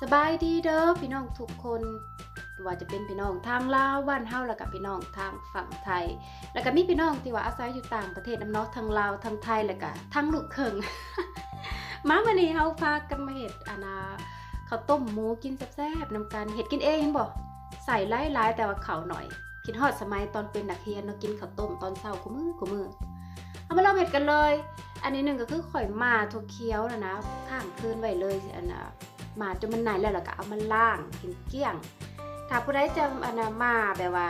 สบายดีเด้อพี่น้องทุกคนว่าจะเป็นพี่น้องทางลาวบ้านเฮาแล้วก็พี่น้องทางฝั่งไทย แล้วก็มีพี่น้องที่ว่าอาศัยอยู่ต่างประเทศน้ำเนาะทางลาวทางไทยแล้วก็ทางลูกครึ่งมามื้อนี้เฮาพากันมาเฮ็ดอันน่ะข้าวต้มหมูกินแซ่บๆนำกันเฮ็ดกินเองเห็นบ่ใส่หลายๆแต่ว่าเข้าหน่อยคิดฮอดสมัยตอนเป็นนักเรียนเนาะกินข้าวต้มตอนเช้ากูมือกูมือเอามาลองเฮ็ดกันเลย อันนี้หนึ่งก็คือข่อยมาถั่วเคี้ยวนะนะข้างคืนไว้เลยอันน่ะ มาจนมันไหนแล้วแล้วก็เอามาล่างกินเกี้ยง ถ้าผู้ใดจะอันน่ะมาแบบว่า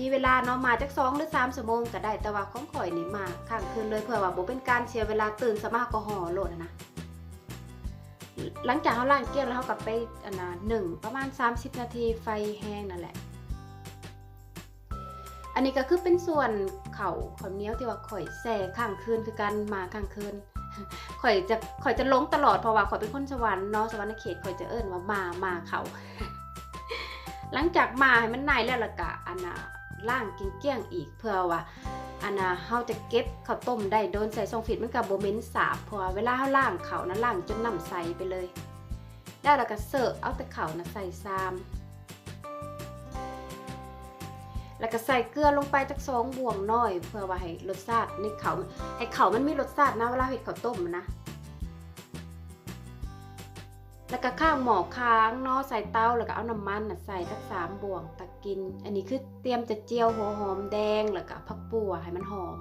มีเวลาเนาะมาจักสองหรือสามชั่วโมงก็ได้แต่ว่าของข่อยนี่มาข้างคืนเลยเพื่อว่าบ่เป็นการเสียเวลาตื่นสมาก็ห่อโลดนะหลังจากเขาล่างเกี้ยงแล้วเขาก็ไปอันนะหนึ่งประมาณ 30 นาทีไฟแห้งนั่นแหละ อันนี้ก็คือเป็นส่วนเข่าข้าวเนียวที่ว่าข่อยแส่ข้างคืนคือการมาข้างคืน ข่อยจะข่อยจะลงตลอดเพราะว่าข่อยเป็นคนสวรรค์เนาะสวรรค์เขตข่อยจะเอิ้นว่ามามาเขา หลังจากมาให้มันนายแล้วละกะอันน่ะล่างกินเกลี้ยงอีกเพื่อว่าอันน่ะเฮาจะเก็บข้าวต้มได้โดนใส่ซองฟิตมันกับโบเมนสาบเพราะเวลาเฮาล่างเขานะล่างจนน้ำใสไปเลย แล้วเราก็เสิร์ฟเอาแต่เขานะใส่ซาม แล้วก็ใส่เกลือลงไปจักสองบวงน้อย เพื่อว่าให้รสชาติในเขาให้เขามันมีรสชาตินะเวลาเห็ดข้าต้มนะ แล้วก็ข้างหมอค้างเนาะใส่เตาแล้วก็เอาน้ำมันนะใส่สักสามบวงตักกิน อันนี้คือเตรียมจะเจียวหัวหอมแดงแล้วก็ผักบัวให้มันหอม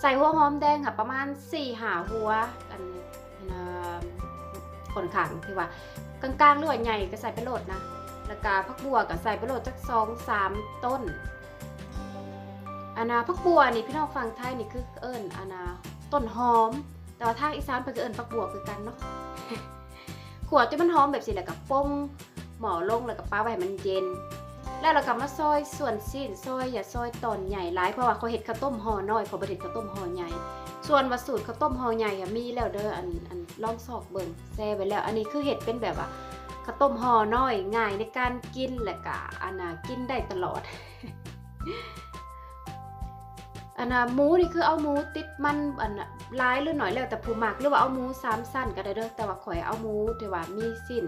ใส่หัวหอมแดงค่ะ ประมาณ4หาหัวกันนะขนขังที่ว่ากลางๆหรือว่าใหญ่ก็ใส่ไปโหลดนะ แล้วก็ผักบัวก็ใส่ไปโหลดจักสองสามต้นอันาผักบัวนี่พี่น้องฟังไทยนี่คือเอิญอันาต้นหอม แต่ว่าทางอีสานเพิ่นก็เอิญผักบัวคือกันเนาะขวดที่มันหอมแบบสิแล้วก็ป้งหมอลงแล้วก็ป้าไว้ให้มันเย็น แล้วเราก็มาซอยส่วนสิ้นซอยอย่าซอยตอนใหญ่หลายเพราะว่าเขาเห็ดข้าวต้มห่อน้อยเขาบ่เห็ดข้าวต้มห่อใหญ่ ส่วนวัสดุข้าวต้มห่อใหญ่มีแล้วเด้ออันอันลองซอกเบิ่งแซ่ไว้แล้ว อันนี้คือเห็ดเป็นแบบว่า ข้าวต้มห่อน้อยง่ายในการกินและกะอันน่ะกินได้ตลอดอันน่ะหมูนี่คือเอาหมูติดมันอันน่ะหลายหรือหน่อยแล้วแต่ผู้มักหรือว่าเอาหมูสามสั้นก็ได้เด้อแต่ว่าข่อยเอาหมูที่ว่ามีสิ้น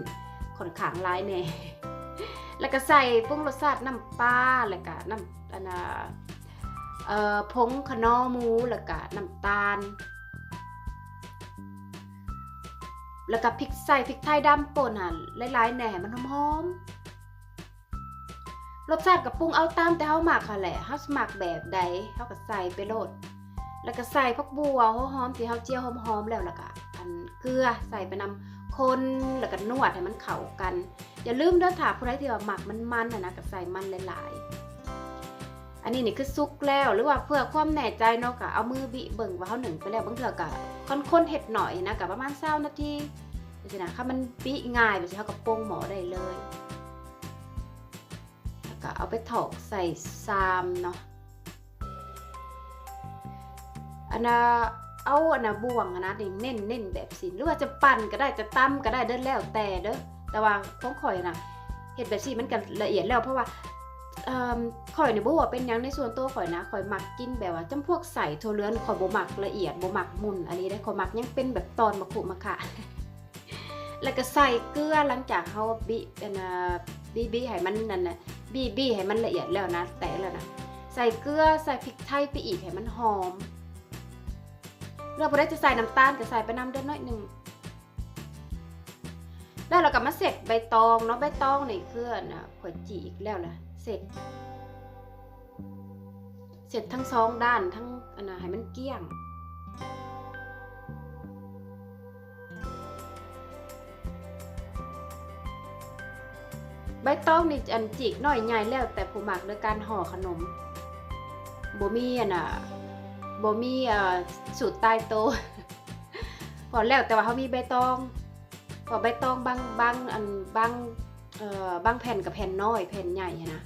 ค่อนข้างหลายแน่แล้วก็ใส่ปรุงรสชาติน้ำปลาแล้วก็น้ำอันน่ะเอ่อผงขนอหมูแล้วก็น้ำตาล แล้วก็พริกใส่พริกไทยดำป่นอะหลายๆแหน่มันหอมๆรสชาติกับปรุงเอาตามแต่เฮาหมักค่ะแหละเฮาสมักแบบใดเฮาก็ใส่ไปโลด แล้วก็ใส่ผักบัวหัวหอมที่เฮาเจียวหอมๆแล้วแล้วก็อันเกลือใส่ไปนำคนแล้วก็นวดให้มันเข้ากัน อย่าลืมเด้อถ้าผู้ใดที่ว่าหมักมันมันๆน่ะนะก็ใส่มันหลายๆ อันนี้นี่คือซุกแล้วหรือว่าเพื่อความแน่ใจเนาะก็เอามือบิเบิ่งว่าเฮาหนึ่งไปแล้วบางเทื่อก็ คนๆเฮ็ดหน่อยนะก็ประมาณ20นาทีจังซี่นะมันปิง่ายแบบนี้เขาก็โป้งหมอได้เลยแล้วก็เอาไปถอกใส่ซามเนาะอันน่ะเอาอันน่ะบ่วงอะนะนี่เน้นเน้นแบบสินหรือว่าจะปั่นก็ได้จะตั้มก็ได้เด้อแล้วแต่เด้อแต่ว่าของข่อยนะเฮ็ดแบบสิมันก็ละเอียดแล้วเพราะว่า ออข่อยนี่บ่ว่าเป็นยังในส่วนตัวข่อยนะข่อยมักกินแบบว่าจำพวกใส่ถั่วเลืองข่อยบ่มักละเอียดบ่มักมุนอันนี้ได้ข่อยมักยังเป็นแบบตอนมะขุมะขะแล้วก็ใส่เกลือหลังจากเขาบิอันน่ะบีบีให้มันนั่นน่ะบีบีให้มันละเอียดแล้วนะแตกแล้วนะใส่เกลือใส่พริกไทยไปอีกให้มันหอมเราพอได้จะใส่น้ำตาลก็ใส่ไปน้ำเด้อน้อยหนึ่ง แล้วเราก็มาเสร็จใบตองเนาะใบตองนี่คืออันนะขวดจีอีกแล้วล่ะเสร็จ เสร็จทั้งสองด้านทั้งอันนะให้มันเกี้ยงใบตองนี่อันจิกน่อยใหญ่แล้วแต่ผู้หมักด้วยการห่อขนมบ่มีอันน่ะบ่มีอ่อสูตรตายโตพอแล้วแต่ว่าเขามีใบตอง พอใบตองบางบางอันบางเอ่อบางแผ่นกับแผ่นน้อยแผ่นใหญ่นะ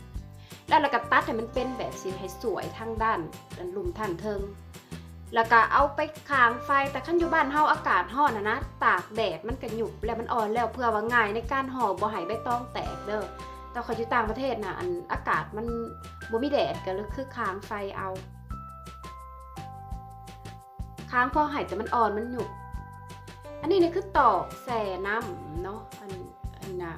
แล้วเราก็ตัดให้มันเป็นแบบสีให้สวยทั้งด้านอันลุมท่านเทิง แล้วก็เอาไปค้างไฟแต่ขั้นอยู่บ้านเฮาอากาศร้อนนะนะตากแดดมันก็หยุบแล้วมันอ่อนแล้วเพื่อว่าง่ายในการห่อบ่ให้ใบตองแตกเด้อแต่ขอยอยู่ต่างประเทศนะอันอากาศมันบ่มีแดดก็เลยคือค้างไฟเอา ค้างพอให้แต่มันอ่อนมันหยุบ อันนี้นี่คือตอกแส่น้ำเนาะอันอันน่ะ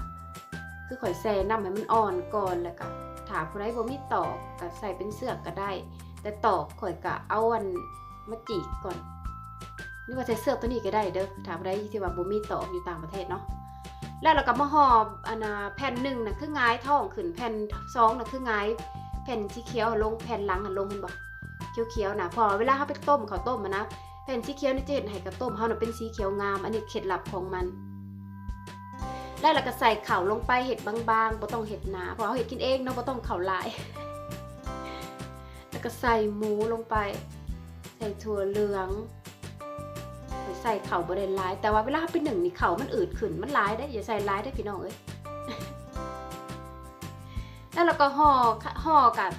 คือข่อยแซ่น้ำให้มันอ่อนก่อนแล้วก็ถามผู้ใดบ่มีตอกก็ใส่เป็นเสือกก็ได้ แต่ตอกข่อยก็เอาอันมาจีกก่อนนี่ว่าใส่เสือกตัวนี้ก็ได้เด้อถามผู้ใดที่ว่าบ่มีตอกอยู่ต่างประเทศเนาะแล้วเราก็มาห่ออันน่ะแผ่นหนึ่งน่ะคือหงายท้องขึ้นแผ่นสองน่ะคือหงายแผ่นสีเขียวลงแผ่นหลังลงเห็นบ่เขียวๆนะพอเวลาเฮาไปต้มเขาต้มอะนะ แผ่นสีเขียวนี่จะเห็นให้กระต้มเฮาน่ะเป็นสีเขียวงาม อันนี้เคล็ดลับของมัน แล้วเราก็ใส่ข่าลงไปเห็ดบางๆบ่ต้องเห็ดหนาเพราะเราเห็ดกินเองเนาะบ่ต้องข่าลาย แล้วก็ใส่หมูลงไป ใส่ถั่วเหลืองใส่เข่าวบ่ได้หลาย แต่ว่าเวลาเราไปหนึ่งนี่เข่ามันอืดขึ้นมันหลายได้อย่าใส่หลายได้พี่น้องเอ้ยแล้วเราก็ห่อห่อกับ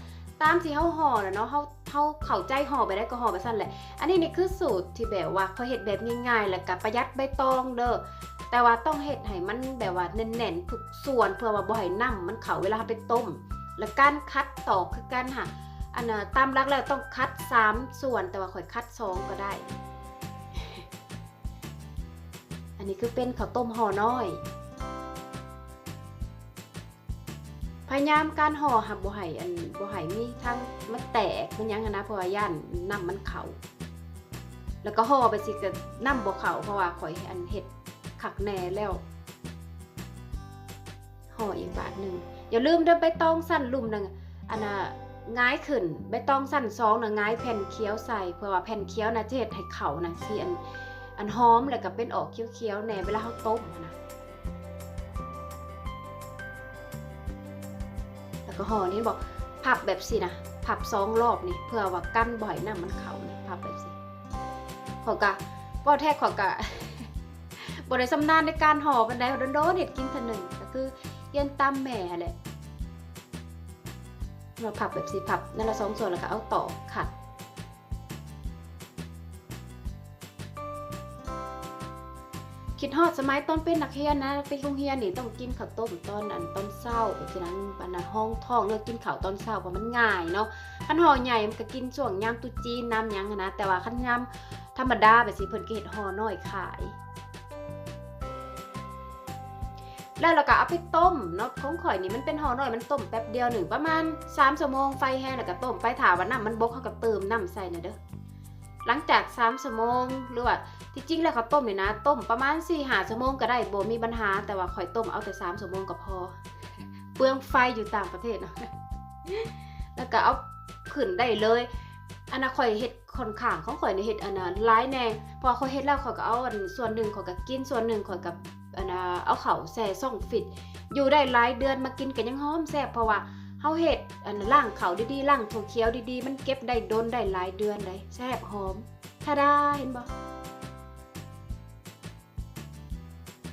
ตามที่เฮาห่อนะเนาะเฮา เฮาเข้าใจห่อไปได้ก็ห่อไปซั่นแหละ อันนี้นี่คือสูตรที่แบบว่าเขาเฮ็ดแบบง่ายๆ แล้วก็ประหยัดใบตองเด้อ แต่ว่าต้องเฮ็ดให้มันแบบว่าแน่นๆทุกส่วนเพื่อว่าบ่ให้น้ำมันเข้าเวลาเราไปต้ม แล้วการคัดตอกคือกันค่ะอันน่ะตามหลักแล้วต้องคัด 3 ส่วนแต่ว่าข่อยคัด2ก็ได้ อันนี้คือเป็นข้าวต้มห่อน้อยพยายามการห่อหับบ่ให้อันบ่ให้มีทั้ง มันแตกมันหยังหั้นนะเพราะว่าย่านน้ำมันเข้าแล้วก็ห่อไปสิก็น้ำบ่เข้าเพราะว่าข่อยอันเฮ็ดคักแน่แล้วห่ออีกบาทหนึ่งอย่าลืมเด้อใบตองสั้นลุ่มหนึงอันน่ะง่ายขึ้นใบตองสั้นสองนะง่ายแผ่นเคี้ยวใส่เพื่อว่าแผ่นเคี้ยวน่ะจะเฮ็ดให้เข้าน่ะสิอันอันหอมแล้วก็เป็นออกเคี้ยวๆแน่เวลาเฮาต้มนะแล้วก็ห่อนี่บอกพับแบบสินะ พับสองรอบนี่เพื่อว่ากั้นบ่อยน้ำมันเขานี่พับแบบสิขอกะบ่แท้ขอกะบ่ได้สำนานในการห่อปานไดโดนๆเด็ดกินเทื่หนึงก็คือเย็นตามแม่แหละเราพับแบบสีพับนั่นละสองส่วนแล้วก็เอาต่อขัด คิดฮอดสมัยตอนเป็นนักเรียนนะไปโรงเรียนนี่ต้องกินข้าวต้มตอนอันตอนเช้าไปฉะนั้นอันนั้นห้องท้องเลิกกินข้าวตอนเช้าเพราะมันง่ายเนาะคันห่อใหญ่มันก็กินช่วงยามตุจีนน้ำหยังนะแต่ว่าคันยามธรรมดาแบบสิเพิ่นก็เฮ็ดห่อน้อยขาย แล้วเราก็เอาไปต้มเนาะของข่อยนี่มันเป็นห่อน้อยมันต้มแป๊บเดียวหนึ่งประมาณ3ชั่วโมงไฟแห้งแล้วก็ต้มไปถาว่าน้ำมันบกเฮาก็เติมน้ำใส่น่ะเด้อ หลังจาก3ชั่วโมงหรือว่าที่จริงแล้วเขาต้มเนี่ยนะต้มประมาณ4ี่หาชั่วโมงก็ได้บ่มีปัญหา แต่ว่าข่อยต้มเอาแต่3ชั่วโมงก็พอ เปลืองไฟอยู่ต่างประเทศเนาะแล้วก็เอาขึ้นได้เลยอันน่ะข่อยเฮ็ดค่อนข้างของข่อยในเฮ็ดอันน่ะหลายแนงพอข่อยเฮ็ดแล้วข่อยก็เอาอันส่วนหนึ่งข่อยก็กินส่วนหนึ่งข่อยก็อันน่ะเอาเข้าแช่ซ่องฟิตอยู่ได้หลายเดือนมากินกันยังหอมแซ่บเพราะว่า เฮาเฮ็ดอันน่ะล้างเขาดีๆล้างถั่วเขียวดีๆ มันเก็บได้โดนได้หลายเดือนเลยแซ่บหอม ถ้าได้เห็นบ่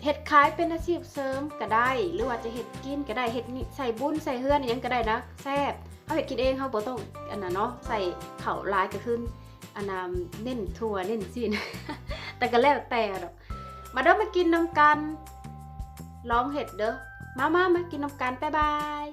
เห็ดขายเป็นอาชีพเสริมก็ได้ หรือว่าจะเห็ดกินก็ได้เห็ดนี่ใส่บุญใส่เฮือนอหยังก็ได้นะแซ่บเขาเห็ดกินเองเขาบ่ต้องอันนั้นเนาะใส่เข่าลายก็ขึ้นอันนั้นเน้นถั่วเน้นซีนแต่ก็แล้วแต่ดอกมาเด้อมากินน้ำกันลองเห็ดเด้อมามามากินน้ำกันบ๊ายบาย